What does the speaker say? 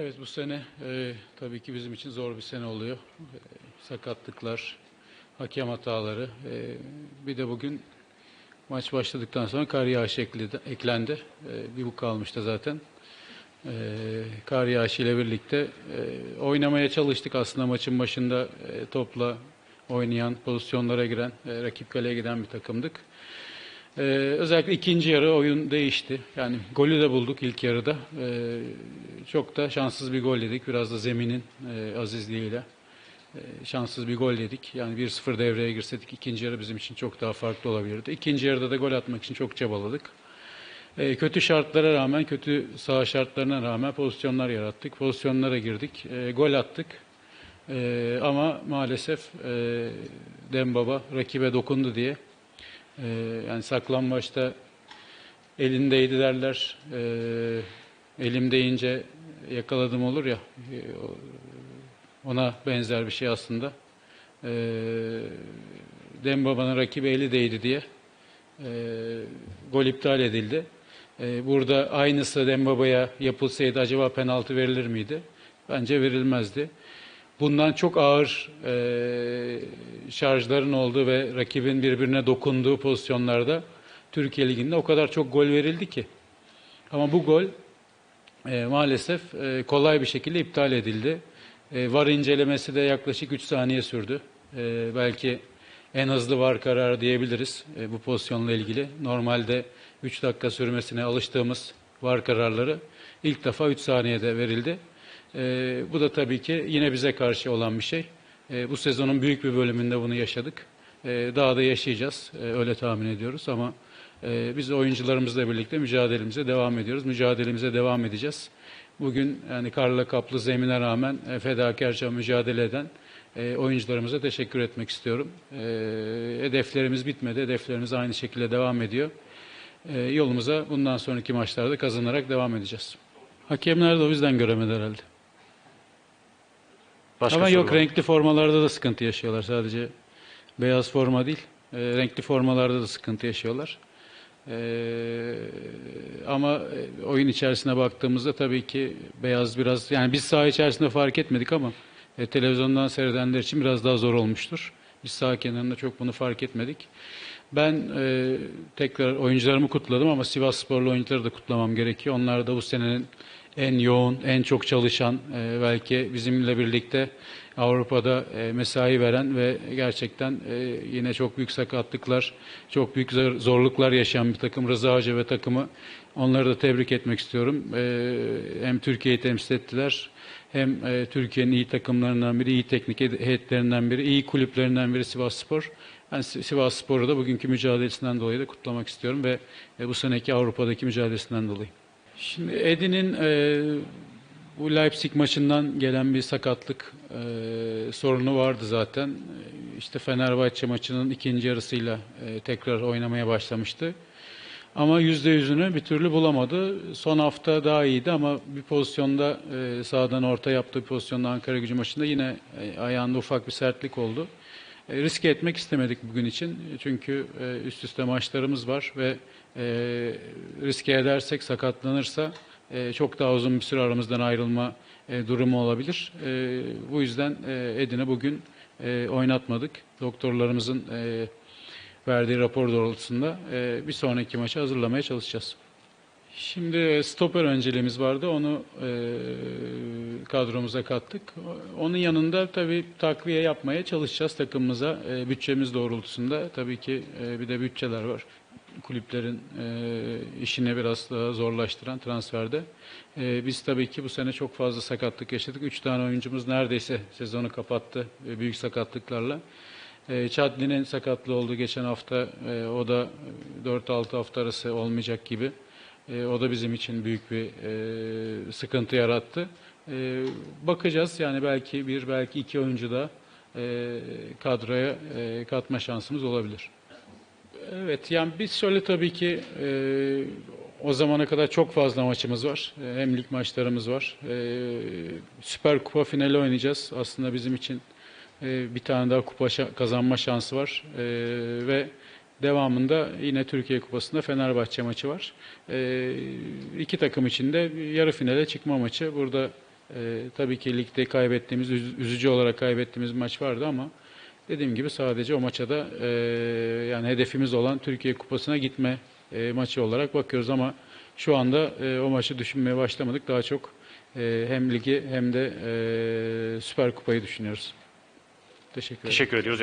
Evet bu sene e, tabii ki bizim için zor bir sene oluyor. E, sakatlıklar, hakem hataları. e, bir de bugün maç başladıktan sonra kar yağışı ekledi- eklendi. E, bir bu kalmıştı zaten. E, kar yağışı ile birlikte e, oynamaya çalıştık aslında maçın başında e, topla oynayan, pozisyonlara giren, e, rakip kaleye giden bir takımdık. Ee, özellikle ikinci yarı oyun değişti. Yani golü de bulduk ilk yarıda. Ee, çok da şanssız bir gol yedik. Biraz da zeminin e, azizliğiyle e, şanssız bir gol yedik. Yani 1-0 devreye girseydik ikinci yarı bizim için çok daha farklı olabilirdi. İkinci yarıda da gol atmak için çok çabaladık. Ee, kötü şartlara rağmen, kötü saha şartlarına rağmen pozisyonlar yarattık. Pozisyonlara girdik. Ee, gol attık. Ee, ama maalesef e, Dembaba rakibe dokundu diye ee, yani saklambaçta elindeydi derler. Ee, elim deyince yakaladım olur ya. e, Ona benzer bir şey aslında. Ee, Dembaba'nın rakibi eli değdi diye e, gol iptal edildi. Ee, burada aynısı Dembaba'ya yapılsaydı acaba penaltı verilir miydi? Bence verilmezdi. Bundan çok ağır e, şarjların olduğu ve rakibin birbirine dokunduğu pozisyonlarda Türkiye Ligi'nde o kadar çok gol verildi ki. Ama bu gol e, maalesef e, kolay bir şekilde iptal edildi. E, VAR incelemesi de yaklaşık 3 saniye sürdü. E, belki en hızlı VAR kararı diyebiliriz e, bu pozisyonla ilgili. Normalde 3 dakika sürmesine alıştığımız VAR kararları ilk defa 3 saniyede verildi. E, bu da tabii ki yine bize karşı olan bir şey. E, bu sezonun büyük bir bölümünde bunu yaşadık. E, daha da yaşayacağız, e, öyle tahmin ediyoruz ama e, biz oyuncularımızla birlikte mücadelemize devam ediyoruz. Mücadelemize devam edeceğiz. Bugün yani karla kaplı zemine rağmen e, fedakarca mücadele eden e, oyuncularımıza teşekkür etmek istiyorum. E, hedeflerimiz bitmedi, hedeflerimiz aynı şekilde devam ediyor. E, yolumuza bundan sonraki maçlarda kazanarak devam edeceğiz. Hakemler de o yüzden göremedi herhalde. Başka Ama yok sorular? renkli formalarda da sıkıntı yaşıyorlar. Sadece beyaz forma değil. e, renkli formalarda da sıkıntı yaşıyorlar. E, ama e, oyun içerisine baktığımızda tabii ki beyaz biraz yani biz saha içerisinde fark etmedik ama e, televizyondan seyredenler için biraz daha zor olmuştur. Biz saha kenarında çok bunu fark etmedik. Ben e, tekrar oyuncularımı kutladım ama Sivas Sporlu oyuncuları da kutlamam gerekiyor. Onlar da bu senenin en yoğun, en çok çalışan, e, belki bizimle birlikte Avrupa'da e, mesai veren ve gerçekten e, yine çok büyük sakatlıklar, çok büyük zor- zorluklar yaşayan bir takım Rıza Hoca ve takımı onları da tebrik etmek istiyorum. E, hem Türkiye'yi temsil ettiler, hem e, Türkiye'nin iyi takımlarından biri, iyi teknik heyetlerinden biri, iyi kulüplerinden biri Sivas Spor. Ben Si- Sivas Spor'u da bugünkü mücadelesinden dolayı da kutlamak istiyorum ve e, bu seneki Avrupa'daki mücadelesinden dolayı. Şimdi Edin'in e, bu Leipzig maçından gelen bir sakatlık e, sorunu vardı zaten. E, İşte Fenerbahçe maçının ikinci yarısıyla e, tekrar oynamaya başlamıştı. Ama yüzde yüzünü bir türlü bulamadı. Son hafta daha iyiydi ama bir pozisyonda e, sağdan orta yaptığı pozisyonda Ankara gücü maçında yine e, ayağında ufak bir sertlik oldu. E, riske etmek istemedik bugün için. Çünkü e, üst üste maçlarımız var ve e, riske edersek sakatlanırsa e, çok daha uzun bir süre aramızdan ayrılma e, durumu olabilir. E, bu yüzden e, Edin'i bugün e, oynatmadık. Doktorlarımızın e, verdiği rapor doğrultusunda e, bir sonraki maçı hazırlamaya çalışacağız. Şimdi e, stoper önceliğimiz vardı. Onu e, kadromuza kattık. Onun yanında tabii takviye yapmaya çalışacağız takımımıza. E, bütçemiz doğrultusunda tabii ki e, bir de bütçeler var. Kulüplerin e, işini biraz daha zorlaştıran transferde. E, biz tabii ki bu sene çok fazla sakatlık yaşadık. Üç tane oyuncumuz neredeyse sezonu kapattı e, büyük sakatlıklarla. E, Chadli'nin sakatlığı oldu geçen hafta. E, o da 4-6 hafta arası olmayacak gibi. E, o da bizim için büyük bir e, sıkıntı yarattı. E, bakacağız yani belki bir belki iki oyuncu da e, kadroya e, katma şansımız olabilir. Evet yani biz şöyle tabii ki e, o zamana kadar çok fazla maçımız var. E, hem lig maçlarımız var. E, Süper Kupa finali oynayacağız. Aslında bizim için e, bir tane daha kupa şa- kazanma şansı var. E, ve devamında yine Türkiye Kupası'nda Fenerbahçe maçı var. E, iki takım için de yarı finale çıkma maçı. Burada E, tabii ki ligde kaybettiğimiz, üz- üzücü olarak kaybettiğimiz maç vardı ama dediğim gibi sadece o maça da e, yani hedefimiz olan Türkiye Kupası'na gitme e, maçı olarak bakıyoruz ama şu anda e, o maçı düşünmeye başlamadık. Daha çok e, hem ligi hem de e, Süper Kupayı düşünüyoruz. Teşekkür ederim. Teşekkür ediyoruz.